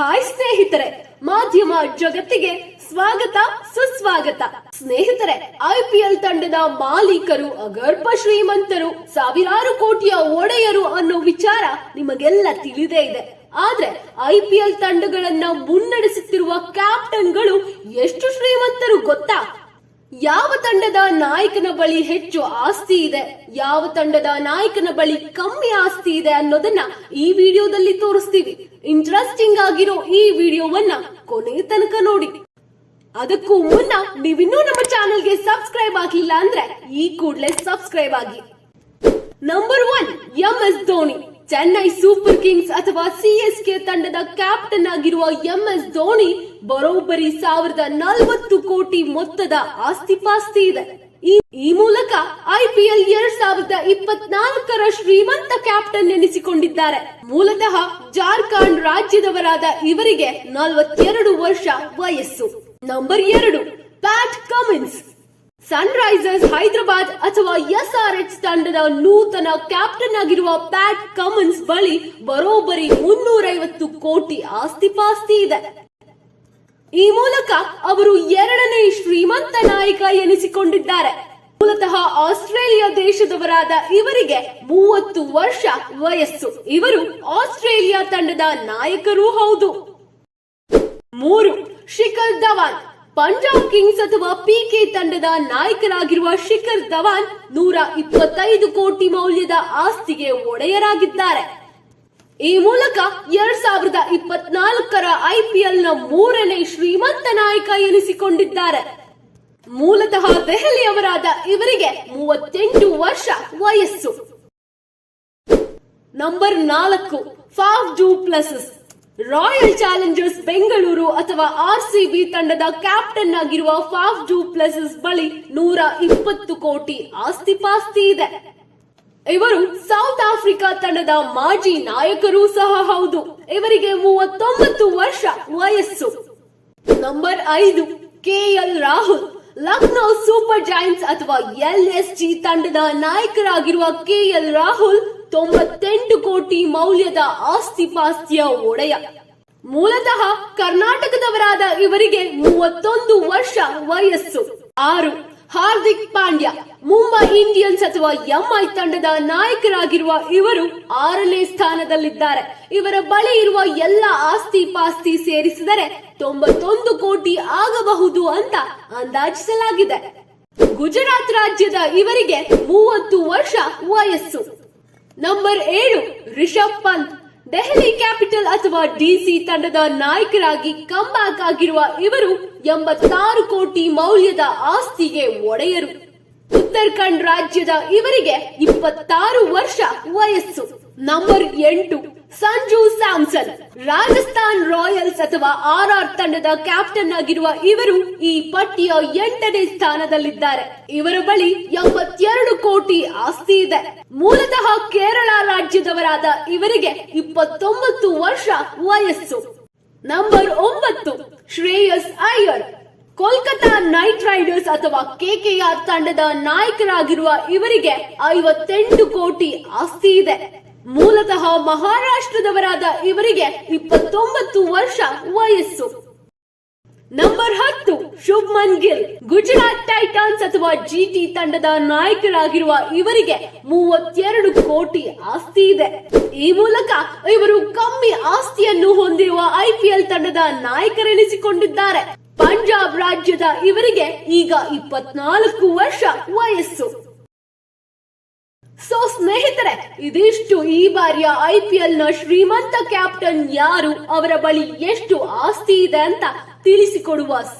ಸ್ನೇಹಿತರೆ, ಮಾಧ್ಯಮ ಜಗತ್ತಿಗೆ ಸ್ವಾಗತ, ಸುಸ್ವಾಗತ. ಸ್ನೇಹಿತರೆ ಐಪಿಎಲ್ ತಂಡದ ಮಾಲೀಕರು ಅಗರ್ಭ ಶ್ರೀಮಂತರು, ಸಾವಿರಾರು ಕೋಟಿಯ ಒಡೆಯರು ಅನ್ನೋ ವಿಚಾರ ನಿಮಗೆಲ್ಲ ತಿಳಿದೇ ಇದೆ. ಆದ್ರೆ ಐಪಿಎಲ್ ತಂಡಗಳನ್ನ ಮುನ್ನಡೆಸುತ್ತಿರುವ ಕ್ಯಾಪ್ಟನ್ಗಳು ಎಷ್ಟು ಶ್ರೀಮಂತರು ಗೊತ್ತಾ? ಯಾವ ತಂಡದ ನಾಯಕನ ಬಳಿ ಹೆಚ್ಚು ಆಸ್ತಿ ಇದೆ, ಯಾವ ತಂಡದ ನಾಯಕನ ಬಳಿ ಕಮ್ಮಿ ಆಸ್ತಿ ಇದೆ ಅನ್ನೋದನ್ನ ಈ ವಿಡಿಯೋದಲ್ಲಿ ತೋರಿಸ್ತೀವಿ. ಇಂಟ್ರೆಸ್ಟಿಂಗ್ ಆಗಿರೋ ಈ ವಿಡಿಯೋವನ್ನ ಕೊನೆ ತನಕ ನೋಡಿ. ಅದಕ್ಕೂ ಮುನ್ನ ನೀವಿನ್ನೂ ನಮ್ಮ ಚಾನೆಲ್ಗೆ ಸಬ್ಸ್ಕ್ರೈಬ್ ಆಗಿಲ್ಲ ಅಂದ್ರೆ ಈ ಕೂಡಲೇ ಸಬ್ಸ್ಕ್ರೈಬ್ ಆಗಿ. Number one M S Dhoni Chennai super kings ಅಥವಾ ಸಿಎಸ್ಕೆ ತಂಡದ ಕ್ಯಾಪ್ಟನ್ ಆಗಿರುವ ಎಂ ಎಸ್ ಧೋನಿ ಬರೋಬ್ಬರಿ ಸಾವಿರದ ನಲವತ್ತು ಕೋಟಿ ಮೊತ್ತದ ಆಸ್ತಿಪಾಸ್ತಿ ಇದೆ. ಈ ಮೂಲಕ ಐಪಿಎಲ್ ಎರಡ್ ಸಾವಿರದ ಇಪ್ಪತ್ನಾಲ್ಕರ ಶ್ರೀಮಂತ ಕ್ಯಾಪ್ಟನ್ ಎನಿಸಿಕೊಂಡಿದ್ದಾರೆ. ಮೂಲತಃ ಜಾರ್ಖಂಡ್ ರಾಜ್ಯದವರಾದ ಇವರಿಗೆ ನಲವತ್ತೆರಡು ವರ್ಷ ವಯಸ್ಸು. ನಂಬರ್ ಎರಡು, ಪ್ಯಾಟ್ ಕಮಿನ್ಸ್. ಸನ್ ರೈಸರ್ಸ್ ಹೈದರಾಬಾದ್ ಅಥವಾ ಎಸ್ಆರ್ಎಚ್ ತಂಡದ ನೂತನ ಕ್ಯಾಪ್ಟನ್ ಆಗಿರುವ ಪ್ಯಾಟ್ ಕಮನ್ಸ್ ಬಳಿ ಬರೋಬ್ಬರಿ ಮುನ್ನೂರೈವತ್ತು ಕೋಟಿ ಆಸ್ತಿಪಾಸ್ತಿ ಇದೆ. ಈ ಮೂಲಕ ಅವರು ಎರಡನೇ ಶ್ರೀಮಂತ ನಾಯಕ ಎನಿಸಿಕೊಂಡಿದ್ದಾರೆ. ಮೂಲತಃ ಆಸ್ಟ್ರೇಲಿಯಾ ದೇಶದವರಾದ ಇವರಿಗೆ ಮೂವತ್ತು ವರ್ಷ ವಯಸ್ಸು. ಇವರು ಆಸ್ಟ್ರೇಲಿಯಾ ತಂಡದ ನಾಯಕರೂ ಹೌದು. ಮೂರು, ಶಿಖರ್ ಧವಾನ್. ಪಂಜಾಬ್ ಕಿಂಗ್ಸ್ ಅಥವಾ ಪಿಕೆ ತಂಡದ ನಾಯಕರಾಗಿರುವ ಶಿಖರ್ ಧವಾನ್ ನೂರ ಇಪ್ಪತ್ತೈದು ಕೋಟಿ ಮೌಲ್ಯದ ಆಸ್ತಿಗೆ ಒಡೆಯರಾಗಿದ್ದಾರೆ. ಈ ಮೂಲಕ ಎರಡ್ ಸಾವಿರದ ಇಪ್ಪತ್ನಾಲ್ಕರ ಐಪಿಎಲ್ನ ಮೂರನೇ ಶ್ರೀಮಂತ ನಾಯಕ ಎನಿಸಿಕೊಂಡಿದ್ದಾರೆ. ಮೂಲತಃ ದೆಹಲಿಯವರಾದ ಇವರಿಗೆ ಮೂವತ್ತೆಂಟು ವರ್ಷ ವಯಸ್ಸು. ನಂಬರ್ ನಾಲ್ಕು, Faf du Plessis. Royal challengers Bengaluru ಅಥವಾ ಆರ್ಸಿಬಿ ತಂಡದ ಕ್ಯಾಪ್ಟನ್ ಆಗಿರುವ ಫಾಫ್ ಡೂ ಪ್ಲಸಸ್ ಬಳಿ ನೂರ ಇಪ್ಪತ್ತು ಕೋಟಿ ಆಸ್ತಿ ಪಾಸ್ತಿ ಇದೆ. ಇವರು ಸೌತ್ ಆಫ್ರಿಕಾ ತಂಡದ ಮಾಜಿ ನಾಯಕರೂ ಸಹ ಹೌದು. ಇವರಿಗೆ ಮೂವತ್ತೊಂಬತ್ತು ವರ್ಷ ವಯಸ್ಸು. ನಂಬರ್ ಐದು KL Rahul, Lucknow super giants ಅಥವಾ ಎಲ್ ಎಸ್ ಜಿ ತಂಡದ ನಾಯಕರಾಗಿರುವ ಕೆಎಲ್ ರಾಹುಲ್ ತೊಂಬತ್ತೆಂಟು ಕೋಟಿ ಮೌಲ್ಯದ ಆಸ್ತಿ ಪಾಸ್ತಿಯ ಒಡೆಯ. ಮೂಲತಃ ಕರ್ನಾಟಕದವರಾದ ಇವರಿಗೆ ಮೂವತ್ತೊಂದು ವರ್ಷ ವಯಸ್ಸು. ಆರು ಹಾರ್ದಿಕ್ ಪಾಂಡ್ಯ, ಮುಂಬೈ ಇಂಡಿಯನ್ಸ್ ಅಥವಾ ಎಂಐ ತಂಡದ ನಾಯಕರಾಗಿರುವ ಇವರು ಆರನೇ ಸ್ಥಾನದಲ್ಲಿದ್ದಾರೆ. ಇವರ ಬಳಿ ಇರುವ ಎಲ್ಲ ಆಸ್ತಿ ಪಾಸ್ತಿ ಸೇರಿಸಿದರೆ ತೊಂಬತ್ತೊಂದು ಕೋಟಿ ಆಗಬಹುದು ಅಂತ ಅಂದಾಜಿಸಲಾಗಿದೆ. ಗುಜರಾತ್ ರಾಜ್ಯದ ಇವರಿಗೆ ಮೂವತ್ತು ವರ್ಷ ವಯಸ್ಸು. ನಂಬರ್ ಏಳು, ರಿಷಬ್ ಪಂತ್. ದೆಹಲಿ ಕ್ಯಾಪಿಟಲ್ ಅಥವಾ ಡಿಸಿ ತಂಡದ ನಾಯಕರಾಗಿ ಕಂಬ್ಯಾಕ್ ಆಗಿರುವ ಇವರು ಎಂಬತ್ತಾರು ಕೋಟಿ ಮೌಲ್ಯದ ಆಸ್ತಿಗೆ ಒಡೆಯರು. ಉತ್ತರಾಖಂಡ್ ರಾಜ್ಯದ ಇವರಿಗೆ ಇಪ್ಪತ್ತಾರು ವರ್ಷ ವಯಸ್ಸು. ನಂಬರ್ ಎಂಟು. ಸಂಜು ಸ್ಯಾಮ್ಸನ್. ರಾಜಸ್ಥಾನ್ ರಾಯಲ್ಸ್ ಅಥವಾ ಆರ್ ಆರ್ ತಂಡದ ಕ್ಯಾಪ್ಟನ್ ಆಗಿರುವ ಇವರು ಈ ಪಟ್ಟಿಯ ಎಂಟನೇ ಸ್ಥಾನದಲ್ಲಿದ್ದಾರೆ. ಇವರ ಬಳಿ ಎಂಬತ್ತೆರಡು ಕೋಟಿ ಆಸ್ತಿ ಇದೆ. ಮೂಲತಃ ಕೇರಳ ರಾಜ್ಯದವರಾದ ಇವರಿಗೆ ಇಪ್ಪತ್ತೊಂಬತ್ತು ವರ್ಷ ವಯಸ್ಸು. ನಂಬರ್ ಒಂಬತ್ತು, ಶ್ರೇಯಸ್ ಅಯ್ಯರ್. ಕೋಲ್ಕತಾ ನೈಟ್ ರೈಡರ್ಸ್ ಅಥವಾ ಕೆಕೆಆರ್ ತಂಡದ ನಾಯಕರಾಗಿರುವ ಇವರಿಗೆ ಐವತ್ತೆಂಟು ಕೋಟಿ ಆಸ್ತಿ ಇದೆ. ಮೂಲತಃ ಮಹಾರಾಷ್ಟ್ರದವರಾದ ಇವರಿಗೆ ಇಪ್ಪತ್ತೊಂಬತ್ತು ವರ್ಷ ವಯಸ್ಸು. ನಂಬರ್ ಹತ್ತು, ಶುಭ್ಮನ್ ಗಿಲ್. ಗುಜರಾತ್ ಟೈಟಾನ್ಸ್ ಅಥವಾ ಜಿಟಿ ತಂಡದ ನಾಯಕರಾಗಿರುವ ಇವರಿಗೆ ಮೂವತ್ತೆರಡು ಕೋಟಿ ಆಸ್ತಿ ಇದೆ. ಈ ಮೂಲಕ ಇವರು ಕಮ್ಮಿ ಆಸ್ತಿಯನ್ನು ಹೊಂದಿರುವ ಐಪಿಎಲ್ ತಂಡದ ನಾಯಕರೆನಿಸಿಕೊಂಡಿದ್ದಾರೆ. ಪಂಜಾಬ್ ರಾಜ್ಯದ ಇವರಿಗೆ ಈಗ ಇಪ್ಪತ್ನಾಲ್ಕು ವರ್ಷ ವಯಸ್ಸು. ಸೊ ಸ್ನೇಹಿತರೆ, ಇದಿಷ್ಟು ಈ ಬಾರಿಯ ಐ ಪಿ ಎಲ್ನ ಶ್ರೀಮಂತ ಕ್ಯಾಪ್ಟನ್ ಯಾರು? ಅವರ ಬಳಿ ಎಷ್ಟು ಆಸ್ತಿ ಇದೆ ಅಂತ ತಿಳಿಸಿಕೊಡುವ